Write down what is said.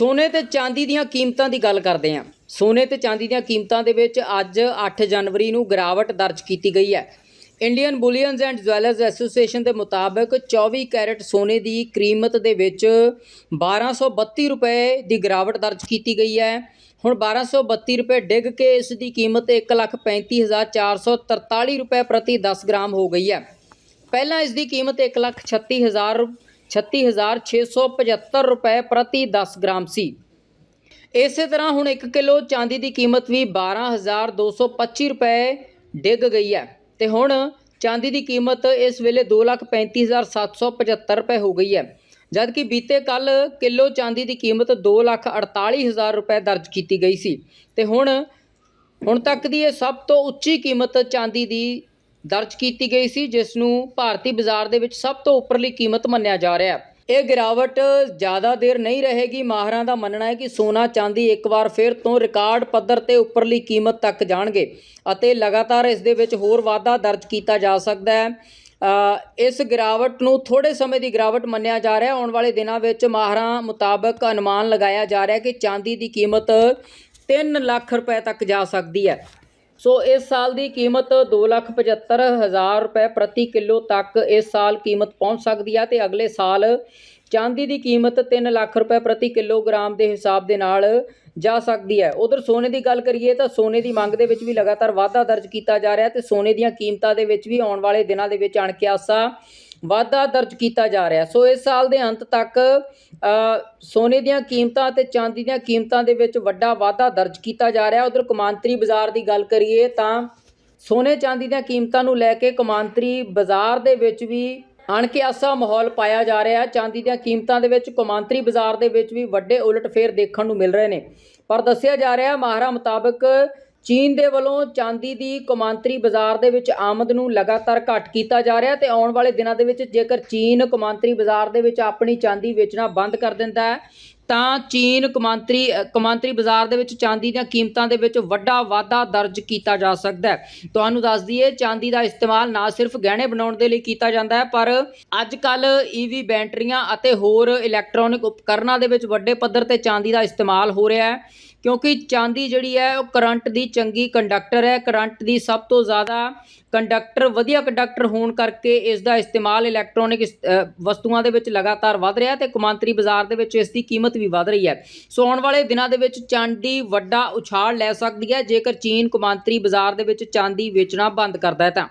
ਸੋਨੇ ਤੇ ਚਾਂਦੀ ਦੀਆਂ ਕੀਮਤਾਂ ਦੀ ਗੱਲ ਕਰਦੇ ਹਾਂ। ਸੋਨੇ ਤੇ ਚਾਂਦੀ ਦੀਆਂ ਕੀਮਤਾਂ ਦੇ ਵਿੱਚ ਅੱਜ 8 ਜਨਵਰੀ ਨੂੰ ਗਿਰਾਵਟ ਦਰਜ ਕੀਤੀ ਗਈ ਹੈ। Indian bullions and jewellers association ਦੇ ਮੁਤਾਬਕ 24 ਕੈਰਟ ਸੋਨੇ ਦੀ ਕੀਮਤ ਦੇ ਵਿੱਚ 1232 ਰੁਪਏ ਦੀ ਗਿਰਾਵਟ ਦਰਜ ਕੀਤੀ ਗਈ ਹੈ। ਹੁਣ 1232 ਰੁਪਏ ਡਿੱਗ ਕੇ ਇਸ ਦੀ ਕੀਮਤ 135443 ਰੁਪਏ ਪ੍ਰਤੀ 10 ਗ੍ਰਾਮ ਹੋ ਗਈ ਹੈ। ਪਹਿਲਾਂ ਇਸ ਦੀ ਕੀਮਤ 136000 36675 ਰੁਪਏ ਪ੍ਰਤੀ 10 ਗ੍ਰਾਮ ਸੀ। ਇਸੇ ਤਰ੍ਹਾਂ ਹੁਣ 1 ਕਿਲੋ ਚਾਂਦੀ ਦੀ ਕੀਮਤ ਵੀ 12225 ਰੁਪਏ ਡਿੱਗ ਗਈ ਹੈ। ਤੇ ਹੁਣ ਚਾਂਦੀ ਦੀ ਕੀਮਤ ਇਸ ਵੇਲੇ 235775 ਰੁਪਏ ਹੋ ਗਈ ਹੈ। ਜਦ ਕਿ ਬੀਤੇ ਕੱਲ ਕਿਲੋ ਚਾਂਦੀ ਦੀ ਕੀਮਤ 248000 ਰੁਪਏ ਦਰਜ ਕੀਤੀ ਗਈ ਸੀ। ਤੇ ਹੁਣ ਹੁਣ ਤੱਕ ਦੀ ਇਹ ਸਭ ਤੋਂ ਉੱਚੀ ਕੀਮਤ ਚਾਂਦੀ ਦੀ ਦਰਜ ਕੀਤੀ ਗਈ ਸੀ, ਜਿਸ ਨੂੰ ਭਾਰਤੀ ਬਾਜ਼ਾਰ ਦੇ ਵਿੱਚ ਸਭ ਤੋਂ ਉੱਪਰਲੀ ਕੀਮਤ ਮੰਨਿਆ ਜਾ ਰਿਹਾ ਹੈ। ਇਹ ਗਿਰਾਵਟ ਜ਼ਿਆਦਾ ਦੇਰ ਨਹੀਂ ਰਹੇਗੀ। ਮਾਹਰਾਂ ਦਾ ਮੰਨਣਾ ਹੈ ਕਿ ਸੋਨਾ ਚਾਂਦੀ ਇੱਕ ਵਾਰ ਫਿਰ ਤੋਂ ਰਿਕਾਰਡ ਪੱਧਰ ਤੇ ਉੱਪਰਲੀ ਕੀਮਤ ਤੱਕ ਜਾਣਗੇ ਅਤੇ ਲਗਾਤਾਰ ਇਸ ਦੇ ਵਿੱਚ ਹੋਰ ਵਾਧਾ ਦਰਜ ਕੀਤਾ ਜਾ ਸਕਦਾ ਹੈ। ਇਸ ਗਿਰਾਵਟ ਨੂੰ ਥੋੜੇ ਸਮੇਂ ਦੀ ਗਿਰਾਵਟ ਮੰਨਿਆ ਜਾ ਰਿਹਾ। ਆਉਣ ਵਾਲੇ ਦਿਨਾਂ ਵਿੱਚ ਮਾਹਰਾਂ ਮੁਤਾਬਕ ਅਨੁਮਾਨ ਲਗਾਇਆ ਜਾ ਰਿਹਾ ਕਿ ਚਾਂਦੀ ਦੀ ਕੀਮਤ 3 ਲੱਖ ਰੁਪਏ ਤੱਕ ਜਾ ਸਕਦੀ ਹੈ। ਸੋ ਇਸ ਸਾਲ ਦੀ ਕੀਮਤ 275000 ਰੁਪਏ ਪ੍ਰਤੀ ਕਿਲੋ ਤੱਕ ਇਸ ਸਾਲ ਕੀਮਤ ਪਹੁੰਚ ਸਕਦੀ ਹੈ ਤੇ ਅਗਲੇ ਸਾਲ ਚਾਂਦੀ ਦੀ ਕੀਮਤ 3 ਲੱਖ ਰੁਪਏ ਪ੍ਰਤੀ ਕਿਲੋਗ੍ਰਾਮ ਦੇ ਹਿਸਾਬ ਦੇ ਨਾਲ ਜਾ ਸਕਦੀ ਹੈ। ਉਧਰ ਸੋਨੇ ਦੀ ਗੱਲ ਕਰੀਏ ਤਾਂ ਸੋਨੇ ਦੀ ਮੰਗ ਦੇ ਵਿੱਚ ਵੀ ਲਗਾਤਾਰ ਵਾਧਾ ਦਰਜ ਕੀਤਾ ਜਾ ਰਿਹਾ ਤੇ ਸੋਨੇ ਦੀਆਂ ਕੀਮਤਾਂ ਦੇ ਵਿੱਚ ਵੀ ਆਉਣ ਵਾਲੇ ਦਿਨਾਂ ਦੇ ਵਿੱਚ ਅਣਕਿਆਸਾ ਵਾਧਾ ਦਰਜ ਕੀਤਾ ਜਾ ਰਿਹਾ। ਸੋ ਇਸ ਸਾਲ ਦੇ ਅੰਤ ਤੱਕ ਸੋਨੇ ਦੀਆਂ ਕੀਮਤਾਂ ਅਤੇ ਚਾਂਦੀ ਦੀਆਂ ਕੀਮਤਾਂ ਦੇ ਵਿੱਚ ਵੱਡਾ ਵਾਧਾ ਦਰਜ ਕੀਤਾ ਜਾ ਰਿਹਾ। ਉਧਰ ਕਮਾਂਤਰੀ ਬਾਜ਼ਾਰ ਦੀ ਗੱਲ ਕਰੀਏ ਤਾਂ ਸੋਨੇ ਚਾਂਦੀ ਦੀਆਂ ਕੀਮਤਾਂ ਨੂੰ ਲੈ ਕੇ ਕਮਾਂਤਰੀ ਬਾਜ਼ਾਰ ਦੇ ਵਿੱਚ ਵੀ ਅਣਕਿਆਸਾ ਮਾਹੌਲ ਪਾਇਆ ਜਾ ਰਿਹਾ। ਹੈ ਚਾਂਦੀ ਦੀਆਂ ਕੀਮਤਾਂ ਦੇ ਵਿੱਚ ਕਮਾਂਤਰੀ ਬਾਜ਼ਾਰ ਦੇ ਵਿੱਚ ਵੀ ਵੱਡੇ ਉਲਟਫੇਰ ਦੇਖਣ ਨੂੰ ਮਿਲ ਰਹੇ ਨੇ। ਪਰ ਦੱਸਿਆ ਜਾ ਰਿਹਾ, ਮਾਹਰਾਂ ਮੁਤਾਬਕ ਚੀਨ ਦੇ ਵੱਲੋਂ ਚਾਂਦੀ ਦੀ ਕੌਮਾਂਤਰੀ ਬਾਜ਼ਾਰ ਦੇ ਵਿੱਚ ਆਮਦ ਨੂੰ ਲਗਾਤਾਰ ਘੱਟ ਕੀਤਾ ਜਾ ਰਿਹਾ ਤੇ ਆਉਣ ਵਾਲੇ ਦਿਨਾਂ ਦੇ ਵਿੱਚ ਜੇਕਰ ਚੀਨ ਕੌਮਾਂਤਰੀ ਬਾਜ਼ਾਰ ਦੇ ਵਿੱਚ ਆਪਣੀ ਚਾਂਦੀ ਵੇਚਣਾ ਬੰਦ ਕਰ ਦਿੰਦਾ ਹੈ ਤਾਂ ਚੀਨ ਕਮਾਂਤਰੀ ਅ, ਕਮਾਂਤਰੀ ਬਾਜ਼ਾਰ ਦੇ ਵਿੱਚ ਚਾਂਦੀ ਦੀਆਂ ਕੀਮਤਾਂ ਦੇ ਵਿੱਚ ਵੱਡਾ ਵਾਧਾ ਦਰਜ ਕੀਤਾ ਜਾ ਸਕਦਾ ਹੈ। ਤੁਹਾਨੂੰ ਦੱਸ ਦਈਏ ਚਾਂਦੀ ਦਾ ਇਸਤੇਮਾਲ ਨਾ ਸਿਰਫ ਗਹਿਣੇ ਬਣਾਉਣ ਦੇ ਲਈ ਕੀਤਾ ਜਾਂਦਾ ਹੈ ਪਰ ਅੱਜ ਕੱਲ ਈਵੀ ਬੈਟਰੀਆਂ ਅਤੇ ਹੋਰ ਇਲੈਕਟ੍ਰੋਨਿਕ ਉਪਕਰਨਾਂ ਦੇ ਵਿੱਚ ਵੱਡੇ ਪੱਧਰ ਤੇ ਚਾਂਦੀ ਦਾ ਇਸਤੇਮਾਲ ਹੋ ਰਿਹਾ ਹੈ। ਕਿਉਂਕਿ ਚਾਂਦੀ ਜਿਹੜੀ ਹੈ ਉਹ ਕਰੰਟ ਦੀ ਚੰਗੀ ਕੰਡਕਟਰ ਹੈ। ਕਰੰਟ ਦੀ ਸਭ ਤੋਂ ਜ਼ਿਆਦਾ ਕੰਡਕਟਰ, ਵਧੀਆ ਕੰਡਕਟਰ ਹੋਣ ਕਰਕੇ ਇਸ ਦਾ ਇਸਤੇਮਾਲ ਇਲੈਕਟ੍ਰੋਨਿਕ ਵਸਤੂਆਂ ਦੇ ਵਿੱਚ ਲਗਾਤਾਰ ਵਧ ਰਿਹਾ ਤੇ ਕੌਮਾਂਤਰੀ ਬਾਜ਼ਾਰ ਦੇ ਵਿੱਚ ਇਸ ਦੀ ਕੀਮਤ ਵੀ ਵਧ ਰਹੀ ਹੈ। ਸੋ ਆਉਣ ਵਾਲੇ ਦਿਨਾਂ ਦੇ ਵਿੱਚ ਚਾਂਦੀ ਵੱਡਾ ਉਛਾਲ ਲੈ ਸਕਦੀ ਹੈ। ਜੇਕਰ ਚੀਨ ਕੌਮਾਂਤਰੀ ਬਾਜ਼ਾਰ ਦੇ ਵਿੱਚ ਚਾਂਦੀ ਵੇਚਣਾ ਬੰਦ ਕਰਦਾ ਹੈ ਤਾਂ।